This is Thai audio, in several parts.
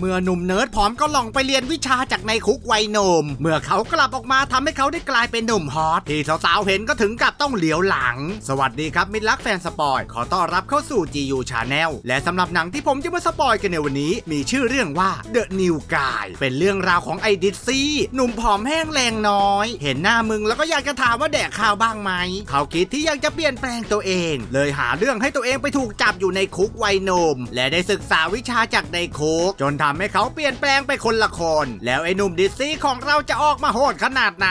เมื่อหนุ่มเนิร์ดผอมก็ลองไปเรียนวิชาจากในคุกวัยหนุ่ม เมื่อเขากลับออกมาทำให้เขาได้กลายเป็นหนุ่มฮอตที่สาวๆเห็นก็ถึงกับต้องเหลียวหลัง สวัสดีครับมิตรรักแฟนสปอยขอต้อนรับเข้าสู่ GU Channel และสำหรับหนังที่ผมจะมาสปอยกันในวันนี้ มีชื่อเรื่องว่า The New Guy เป็นเรื่องราวของไอดิซซี่หนุ่มผอมแห้งแรงน้อย เห็นหน้ามึงแล้วก็อยากจะถามว่าแดกข้าวบ้างไหมเขาคิดที่อยากจะเปลี่ยนแปลงตัวเอง เลยหาเรื่องให้ตัวเองไปถูกจับอยู่ในคุกวัยหนุ่มและได้ศึกษาวิชาจากในคุกจนทำให้เขาเปลี่ยนแปลงไปคนละคน แล้วไอ้หนุ่มดิซซี่ของเราจะออกมาโหดขนาดไหน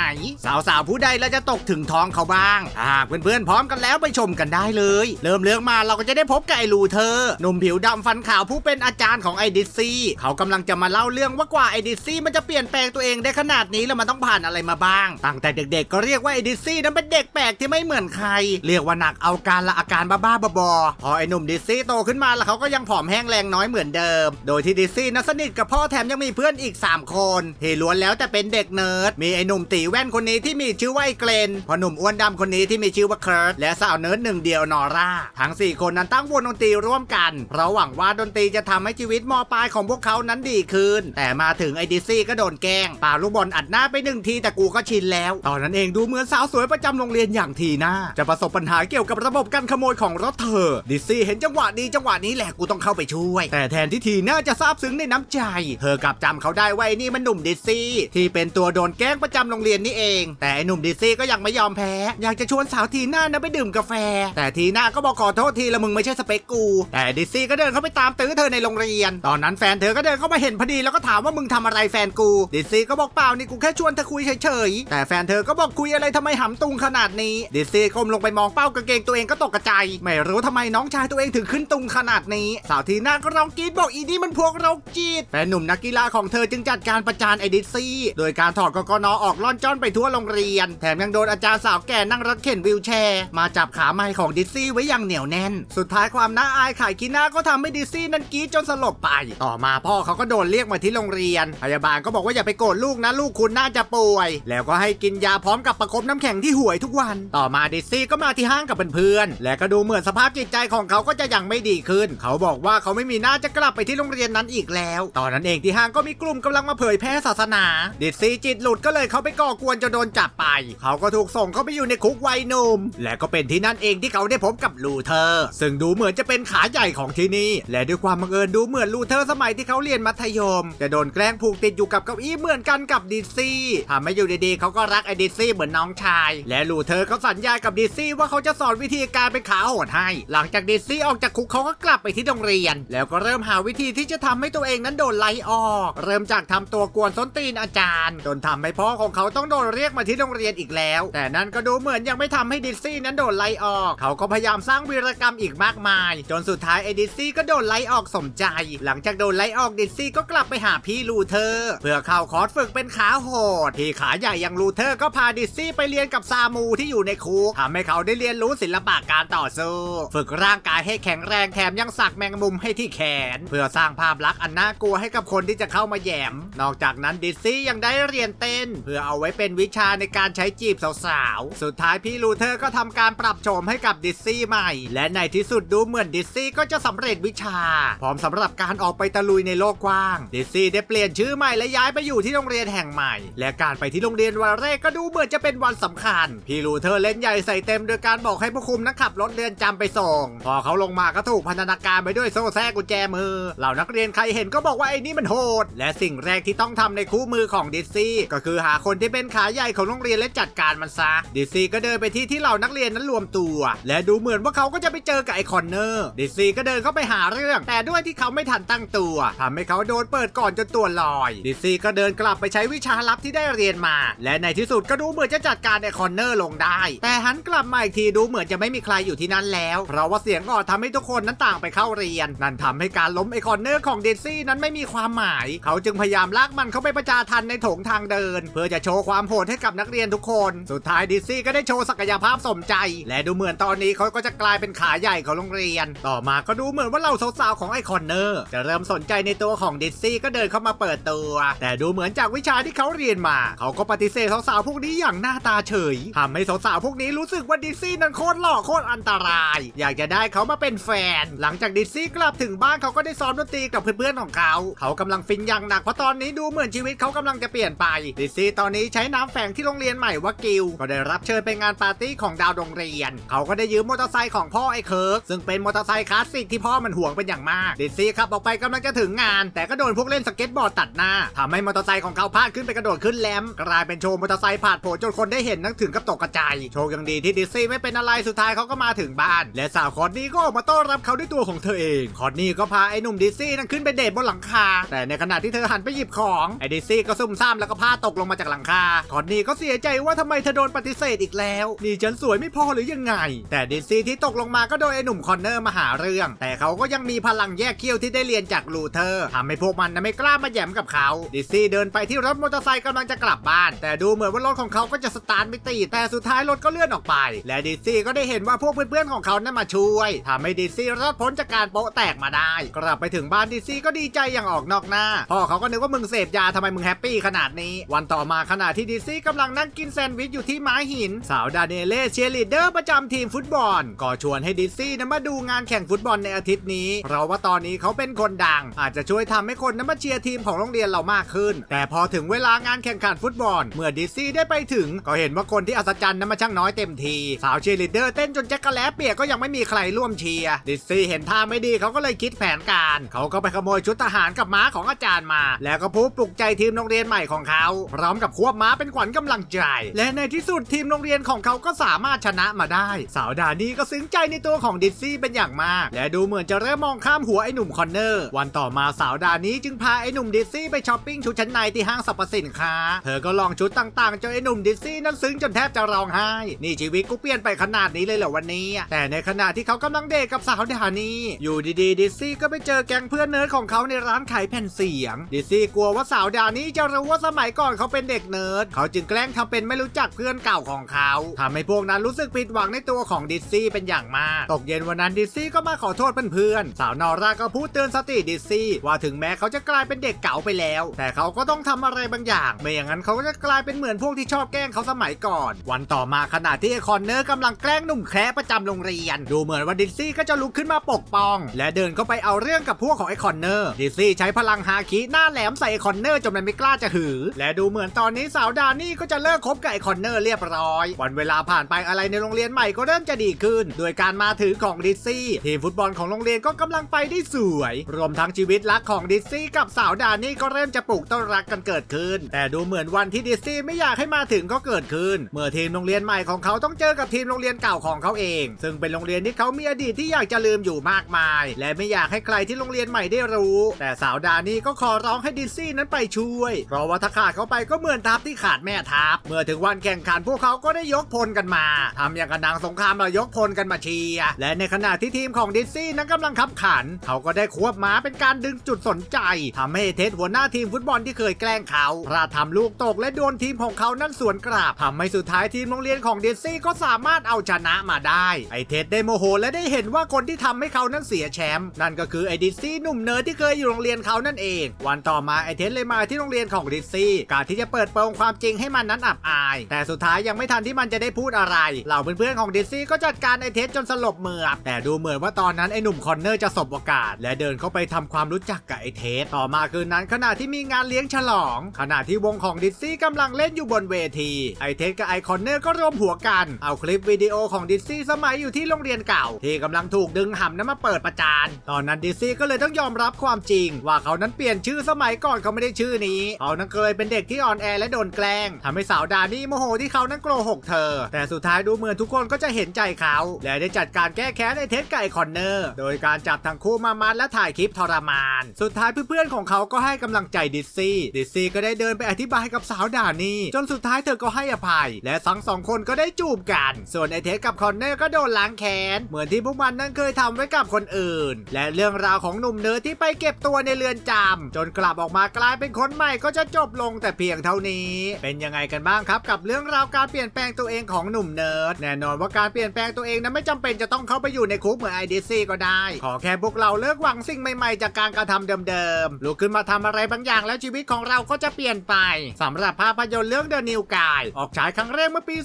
สาวๆผู้ใดแล้วจะตกถึงท้องเขาบ้างหากเพื่อนๆพร้อมกันแล้วไปชมกันได้เลย เริ่มเรื่องมาเราก็จะได้พบกับไอ้ลูเธอร์หนุ่มผิวดำฟันขาวผู้เป็นอาจารย์ของไอ้ดิซซี่เขากำลังจะมาเล่าเรื่องว่ากว่าไอ้ดิซซี่มันจะเปลี่ยนแปลงตัวเองได้ขนาดนี้แล้วมันต้องผ่านอะไรมาบ้างตั้งแต่เด็ก ๆ ก็เรียกว่าไอ้ดิซซี่นั้นเป็นเด็กแปลกที่ไม่เหมือนใคร เรียกว่าหนักเอาการละอาการบ้าๆบอๆพอไอ้หนุ่มดิซซี่โตขึ้นมาแล้วเขาก็ยังผอมแห้งแรงน้อยเหมือนเดิม โดยที่ดิซซี่นั้นสนิทกับพ่อแถมยังมีเพื่อนอีก 3 คนที่ล้วนแล้วแต่เป็นเด็กเนิร์ดมีไอ้หนุ่มตีแว่นคนนี้ที่มีชื่อว่าไอ้เกรนพอหนุ่มอ้วนดำคนนี้ที่มีชื่อว่าเคิร์ตและสาวเนิร์ดหนึ่งเดียวนอร่าทั้ง 4 คนนั้นตั้งวงดนตรีร่วมกัน เพราะหวังว่าดนตรีจะทำให้ชีวิตมปลายของพวกเขานั้นดีขึ้น แต่มาถึงไอ้ดิซี่ก็โดนแกล้งป่าลูกบอลอัดหน้าไปหนึ่งทีแต่กูก็ชินแล้ว ตอนนั้นเองดูเหมือนสาวสวยประจำโรงเรียนอย่างทีน่าจะประสบปัญหาเกี่ยวกับระบบการขโมยของรถเธอ ดิซซี่เห็นจังหวะดีจังหวะนี้แหละกูต้องเข้าไปช่วย แต่แทนที่ทีน่าจะซาบซึ้งในน้ำใจ เธอกลับจำเขาได้ว่าไอ้นี่มันหนุ่มดิซี่ ที่เป็นตัวโดนแกล้งประจำโรงเรียนนี่เอง แต่ไอ้หนุ่มดิซี่ก็ยังไม่ยอมแพ้ อยากจะชวนสาวทีน่านะไปดื่มกาแฟ แต่ทีน่าก็บอกขอโทษทีละมึงไม่ใช่สเปคกู แต่ดิซี่ก็เดินเข้าไปตามตื้อเธอในโรงเรียน ตอนนั้นแฟนเธอก็เดินเข้ามาเห็นพอดีแล้วก็ถามว่ามึงทำอะไรแฟนกู ดิซี่ก็บอกเปล่านี่กูแค่ชวนเธอคุยเฉยๆ แต่แฟนเธอก็บอกคุยอะไรทำไมหำตุงขนาดนี้ ดิซี่ก้มลงไปมองเป้ากางเกงตัวเองก็ตกกระจายไม่รู้ทำไมน้องชายตัวเองถึงขึ้นตุงขนาดนี้ สาวทีน่าก็ร้องกรี๊ดบอกอีนี่มันพวกเราจด แฟนหนุ่มนักกีฬาของเธอจึงจัดการประจานไอดิซซี่ โดยการถอดกกนออกล่อนจ้อนไปทั่วโรงเรียน แถมยังโดนอาจารย์สาวแก่นั่งรถเข็นวิวแชร์ มาจับขาไม้ของดิซี่ไว้อย่างเหนียวแน่น สุดท้ายความน่าอายขายขี้หน้าก็ทำให้ดิซี่นั้นกรีดจนสลบไป ต่อมาพ่อเขาก็โดนเรียกมาที่โรงเรียน พยาบาลก็บอกว่าอย่าไปโกรธลูกนะลูกคุณน่าจะป่วย แล้วก็ให้กินยาพร้อมกับประคบน้ำแข็งที่ห่วยทุกวัน ต่อมาดิซซี่ก็มาที่ห้างกับเพื่อนๆ และก็ดูเหมือนสภาพจิตใจของเขาก็จะยังไม่ดีขึ้น เขาบอกว่าเขาไม่มีหน้าจะกลับไปที่โรงเรียนนั้นอีกแล้วตอนนั้นเองที่ห้างก็มีกลุ่มกำลังมาเผยแพร่ศาสนา ดิซซี่จิตหลุดก็เลยเขาไปก่อกวนจนโดนจับไป เขาก็ถูกส่งเข้าไปอยู่ในคุกวัยหนุ่ม และก็เป็นที่นั่นเองที่เขาได้พบกับลูเทอร์ ซึ่งดูเหมือนจะเป็นขาใหญ่ของที่นี่ และด้วยความบังเอิญดูเหมือนลูเทอร์สมัยที่เขาเรียนมัธยม จะโดนแกล้งผูกติดอยู่กับเก้าอี้เหมือนกันกับดิซซี่ทำให้อยู่ดีๆเขาก็รักไอ้ดิซซี่เหมือนน้องชาย และลูเทอร์เขาสัญญากับดิซซี่ว่าเขาจะสอนวิธีการเป็นขาโหดให้ หลังจากดิซซี่ออกจากคุกเขาก็กลับไปที่โรงเรียน แล้วก็เริ่มหาวิธีที่จะทำให้ตัวเองนั้นโดนไล่ออก เริ่มจากทำตัวกวนส้นตีนอาจารย์ จนทำให้พ่อของเขาต้องโดนเรียกมาที่โรงเรียนอีกแล้ว แต่นั่นก็ดูเหมือนยังไม่ทำให้ดิซซี่นั้นโดนไล่ออก เขาก็พยายามสร้างวีรกรรมอีกมากมาย จนสุดท้ายไอ้ดิซซี่ก็โดนไล่ออกสมใจ หลังจากโดนไล่ออกดิซซี่ก็กลับไปหาพี่ลูเทอร์ เพื่อเข้าคอร์สฝึกเป็นขาโหดที่ขาใหญ่อย่างลูเทอร์ก็พาดิซซี่ไปเรียนกับซามูที่อยู่ในคุกทำให้เขาได้เรียนรู้ศิลปะการต่อสู้ ฝึกร่างกายให้แข็งแรงแถมยังสักแมงมุมให้ที่แขน เพื่อสร้างภาพลักษณ์อันน่ากลัวให้กับคนที่จะเข้ามาแยม นอกจากนั้นดิซซี่ยังได้เรียนเต้น เพื่อเอาไว้เป็นวิชาในการใช้จีบสาวๆ สุดท้ายพี่ลูเทอร์ก็ทำการปรับโฉมให้กับดิซซี่ใหม่ และในที่สุดดูเหมือนดิซซี่ก็จะสำเร็จวิชา พร้อมสำหรับการออกไปตะลุยในโลกกว้าง ดิซซี่ได้เปลี่ยนชื่อใหม่และย้ายไปอยู่ที่โรงเรียนแห่งใหม่ และการไปที่โรงเรียนวันแรกก็ดูเหมือนจะเป็นวันสำคัญ พี่ลูเทอร์เล่นใหญ่ใส่เต็มโดยการบอกให้ผู้คุมนักขับรถเรือนจำไปส่ง พอเขาลงมาก็ถูกพันธนาการไปด้วยโซ่แทรกกุญแจมือ เหล่านักเรียนใครเห็นก็บอกว่าไอ้นี่มันโหด และสิ่งแรกที่ต้องทำในคู่มือของดิซซี่ก็คือหาคนที่เป็นขาใหญ่ของโรงเรียนและจัดการมันซะ ดิซซี่ก็เดินไปที่ที่เหล่านักเรียนนั้นรวมตัว และดูเหมือนว่าเขาก็จะไปเจอกับไอคอนเนอร์ ดิซซี่ก็เดินเข้าไปหาเรื่อง แต่ด้วยที่เขาไม่ทันตั้งตัวทำให้เขาโดนเปิดก่อนจนตัวลอย ดิซซี่ก็เดินกลับไปใช้วิชาลับที่ได้เรียนมา และในที่สุดก็ดูเหมือนจะจัดการไอคอนเนอร์ลงได้ แต่หันกลับมาอีกทีดูเหมือนจะไม่มีใครอยู่ที่นั่นแล้ว เพราะว่าเสียงออดทำให้ทุกคนนั้นต่างไปเข้าเรียน นั่นทำให้การล้มไอคอนเนอร์ของดิซซี่นั้นไม่มีความหมาย เขาจึงพยายามลากมันเข้าไปประจาทันในโถงทางเดิน เพื่อจะโชว์ความโหดให้กับนักเรียนทุกคน สุดท้ายดิซซี่ก็ได้โชว์ศักยภาพสมใจ และดูเหมือนตอนนี้เขาก็จะกลายเป็นขาใหญ่ของโรงเรียน ต่อมาก็ดูเหมือนว่าเหล่าสาวๆของไอคอนเนอร์จะเริ่มสนใจในตัวของดิซซี่ก็เดินเข้ามาเปิดตัว แต่ดูเหมือนจากวิชาที่เขาเรียนมา เขาก็ปฏิเสธสาวๆพวกนี้อย่างหน้าตาเฉยทำให้สาวๆพวกนี้รู้สึกว่าดิซซี่นั้นโคตรหล่อโคตรอันตราย อยากจะได้เขามาเป็นแฟน หลังจากดิซี่กลับถึงบ้านเขาก็ได้ซ้อมดนตรีกับเพื่อนๆของเขา เขากำลังฟินอย่างหนักเพราะตอนนี้ดูเหมือนชีวิตเขากำลังจะเปลี่ยนไปดิซี่ตอนนี้ใช้น้ำแฝงที่โรงเรียนใหม่ว่ากิลก็ได้รับเชิญไปงานปาร์ตี้ของดาวโรงเรียน เขาก็ได้ยืมมอเตอร์ไซค์ของพ่อไอ้เคิร์กซึ่งเป็นมอเตอร์ไซค์คลาสสิกที่พ่อมันห่วงเป็นอย่างมากดิซี่ขับออกไปกำลังจะถึงงาน แต่ก็โดนพวกเล่นสเก็ตบอร์ดตัดหน้าทำให้มอเตอร์ไซค์ของเขาพลาดขึ้นไปกระโดดขึ้นแลมกลายเป็นโชว์มอเตอร์ไซค์ผ่านโผจนคนได้เห็นนักถึงกับตกกระจายโชคยังดีที่ดิซี่ไม่เป็นอะไรสุดท้ายเขาก็มาถึงบ้าน และสาวคอนนี่ก็ออกมาต้อนรับเขาด้วยตัวของเธอเองคอนนี่ก็พาไอ้หนุ่มดิซี่นั้นขึ้นไปเดทบนหลังคา แต่ในขณะที่เธอหันไปหยิบของไอ้ดิซี่ก็ซุ่มซ่ามแล้วก็พาตกลงมาจากหลังคาคอนนี่ก็เสียใจว่าทำไมเธอโดนปฏิเสธอีกแล้ว นี่ฉันสวยไม่พอหรือยังไง แต่ดิซี่ที่ตกลงมาก็โดนไอหนุ่มคอนเนอร์มาหาเรื่อง แต่เขาก็ยังมีพลังแยกเขี้ยวที่ได้เรียนจากลูเทอร์ทำให้พวกมันนไม่กล้ามาแย่มกับเขาดิซี่เดินไปที่รถมอเตอร์ไซค์กำลังจะกลับบ้าน แต่ดูเหมือนว่ารถของเขาก็จะสตาร์ทไม่ติดแต่สุดท้ายรถก็เลื่อนออกไป และดิซี่ก็ได้เห็นว่าพวกเพื่อนๆของเขานั้นมาช่วยทำให้ดิซี่รอดพ้นจากการโป๊ะแตกมาได้ กลับไปถึงบ้านดิซี่ก็ดีใจอย่างออกนอกหน้า พ่อเขาก็นึกว่ามึงเสพยาทำไมมึงแฮปปี้ขนาดนี้ วันต่อมาขณะที่ดิซี่กำลังนั่งกินแซนด์วิชอยู่ที่ม้าหิน สาวดาเนเล่เชียร์ลีดเดอร์ประจำทีมฟุตบอล ก็ชวนให้ดิซี่นั้นมาดูงานแข่งฟุตบอลในอาทิตย์นี้ เพราะว่าตอนนี้เขาเป็นคนดัง อาจจะช่วยทำให้คนนั้นมาเชียร์ทีมของโรงเรียนเรามากขึ้น แต่พอถึงเวลางานแข่งขันฟุตบอล เมื่อดิซี่ได้ไปถึง ก็เห็นว่าคนที่อัศจรรย์นั้นมาช่างน้อยเต็มที สาวเชียร์ลีดเดอร์เต้นจนแจ็คกะแลเปียกก็ยังไม่มีใครร่วมเชียร์ดิซี่เห็นท่าไม่ดีเขาก็เลยคิดแผนการ เขาก็ไปขโมยชุดทหารกับม้าของอาจารย์มา แล้วก็พูดปลุกใจทีมโรงเรียนใหม่ของเขา พร้อมกับควบม้าเป็นขวัญกำลังใจ และในที่สุดทีมโรงเรียนของเขาก็สามารถชนะมาได้ สาวดานี่ก็ซึ้งใจในตัวของดิซซี่เป็นอย่างมาก และดูเหมือนจะเริ่มมองข้ามหัวไอ้หนุ่มคอนเนอร์ วันต่อมาสาวดานี่จึงพาไอ้หนุ่มดิซซี่ไปช้อปปิ้งชุดชั้นในที่ห้างสรรพสินค้า เธอก็ลองชุดต่างๆจนไอ้หนุ่มดิซซี่นั้นซึ้งจนแทบจะร้องไห้ นี่ชีวิตกูเปลี่ยนไปขนาดนี้เลยเหรอวันนี้ แต่ในขณะที่เขากำลังเดทกับสาวดานี่อยู่ดีๆดิซซี่ก็ไปเจอแก๊งเพื่อนเนิร์ดของเขาในร้านขายแผ่นเสียง ดิซี่กลัวว่าสาวดานี่จะรู้ว่าสมัยก่อนเขาเป็นเด็กเนิร์ด เขาจึงแกล้งทำเป็นไม่รู้จักเพื่อนเก่าของเขาทำให้พวกนั้นรู้สึกผิดหวังในตัวของดิซี่เป็นอย่างมาก ตกเย็นวันนั้นดิซี่ก็มาขอโทษเพื่อนๆ สาวนอร่าก็พูดเตือนสติดิซี่ว่าถึงแม้เขาจะกลายเป็นเด็กเก่าไปแล้ว แต่เขาก็ต้องทำอะไรบางอย่าง ไม่อย่างนั้นเขาก็จะกลายเป็นเหมือนพวกที่ชอบแกล้งเขาสมัยก่อน วันต่อมาขณะที่ไอคอนเนอร์กำลังแกล้งหนุ่มแคร์ประจำโรงเรียน ดูเหมือนว่าดิซี่ก็จะลุกขึ้นมาปกป้อง และเดินเข้าไปเอาเรื่องกับพวกของไอคอนเนอร์ดซซี่ใช้พลังฮาคิหน้าแหลมใส่คอนเนอร์จนมันไม่กล้าจะหือ และดูเหมือนตอนนี้สาวดานี่ก็จะเลิกคบกับไอคอนเนอร์เรียบร้อย วันเวลาผ่านไปอะไรในโรงเรียนใหม่ก็เริ่มจะดีขึ้น โดยการมาถือของดิซซี่ทีมฟุตบอลของโรงเรียนก็กำลังไปได้สวย รวมทั้งชีวิตรักของดิซซี่กับสาวดานี่ก็เริ่มจะปลูกต้นรักกันเกิดขึ้น แต่ดูเหมือนวันที่ดิซี่ไม่อยากให้มาถึงก็เกิดขึ้น เมื่อทีมโรงเรียนใหม่ของเขาต้องเจอกับทีมโรงเรียนเก่าของเขาเอง ซึ่งเป็นโรงเรียนที่เขามีอดีตที่อยากจะลืมอยู่มากมาย และไม่อยากให้ใครที่โรงเรียนใหม่ได้รู้แต่สาวดานี่ก็ขอร้องให้ดิซี่นั้นไปช่วย เพราะว่าถ้าขาดเขาไปก็เหมือนทัพที่ขาดแม่ทัพ เมื่อถึงวันแข่งขันพวกเขาก็ได้ยกพลกันมาทำอย่างกระนังสงครามเรายกพลกันมาเชียร์ และในขณะที่ทีมของดิซี่นั้นกำลังขับขัน เขาก็ได้ควบม้าเป็นการดึงจุดสนใจทำให้เท็ดหัวหน้าทีมฟุตบอลที่เคยแกล้งเขาพลาดทำลูกตกและโดนทีมของเขานั้นสวนกลับทำให้สุดท้ายทีมโรงเรียนของดิซี่ก็สามารถเอาชนะมาได้ไอเท็ดได้โมโหและได้เห็นว่าคนที่ทำให้เขานั้นเสียแชมป์นั่นก็คือไอดิซซี่หนุ่มเนิร์ดที่เคยอยู่โรงเรียนเขานั่นเอง วันต่อมาไอเท็ดเลยมาที่โรงเรียนของดิซซี่การที่จะเปิดโปงความจริงให้มันนั้นอับอาย แต่สุดท้ายยังไม่ทันที่มันจะได้พูดอะไร เหล่าเพื่อนๆของดิซซี่ก็จัดการไอเท็ดจนสลบเมือบแต่ดูเหมือนว่าตอนนั้นไอหนุ่มคอนเนอร์จะสบโอกาส และเดินเข้าไปทำความรู้จักกับไอเท็ดต่อมาคืนนั้นขณะที่มีงานเลี้ยงฉลอง ขณะที่วงของดิซซี่กำลังเล่นอยู่บนเวที ไอเท็ดกับไอคอนเนอร์ก็รวมหัวกัน เอาคลิปวิดีโอของดิซซี่สมัยอยู่ที่โรงเรียนเก่า ที่กำลังถูกดึงหำนั้นมาเปิดประจาน ตอนนั้นดิซซี่ก็เลยต้องยอมรับความจริง ว่าเขานั้นเปลี่ยนชื่อสมัยก่อนเขาไม่ได้ชื่อนี้ เขานั้นเคยเป็นเด็กที่อ่อนแอและโดนแกล้งทำให้สาวดานี่โมโหที่เขานั้นโกหกเธอ แต่สุดท้ายดูเหมือนทุกคนก็จะเห็นใจเขา และได้จัดการแก้แค้นไอเท็ดกับไอคอนเนอร์ โดยการจับทั้งคู่มามัดและถ่ายคลิปทรมาน สุดท้ายเพื่อนๆของเขาก็ให้กำลังใจดิซซี่ ดิซซี่ก็ได้เดินไปอธิบายกับสาวดานี่จนสุดท้ายเธอก็ให้อภัย และทั้งสองคนก็ได้จูบกัน ส่วนไอเท็ดกับคอนเนอร์ก็โดนล้างแค้นเหมือนที่พวกมันนั้นเคยทำไว้กับคนอื่น และเรื่องราวของหนุ่มเนิร์ที่ไปเก็บตัวในเรือนจำจนกลับออกมากลายเป็นคนใหม่ก็จะจบลงแต่เพียงเท่านี้ เป็นยังไงกันบ้างครับ กับเรื่องราวการเปลี่ยนแปลงตัวเองของหนุ่มเนิร์ดแน่นอนว่าการเปลี่ยนแปลงตัวเองนั้นไม่จำเป็นจะต้องเข้าไปอยู่ในคุกเหมือนไอเดซี่ก็ได้ ขอแค่พวกเราเลิกหวังสิ่งใหม่ๆ จากการกระทำเดิมๆลุกขึ้นมาทำอะไรบางอย่างแล้วชีวิตของเราก็จะเปลี่ยนไปสำหรับภาพยนตร์เรื่อง The New Guy ออกฉายครั้งแรกเมื่อปี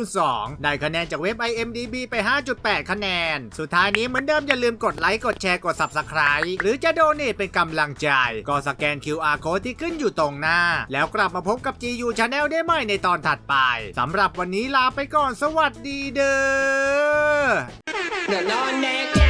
2002 ได้คะแนนจากเว็บ IMDb ไป 5.8 คะแนน สุดท้ายนี้เหมือนเดิมอย่าลืมกดไลค์กดแชร์กด Subscribe หรือจะโดเนเนตเป็นกำลังใจ ก็สแกน QR โค้ดที่ขึ้นอยู่ตรงหน้า แล้วกลับมาพบกับ GU Channel ได้ใหม่ในตอนถัดไปสำหรับวันนี้ลาไปก่อนสวัสดีเด้อ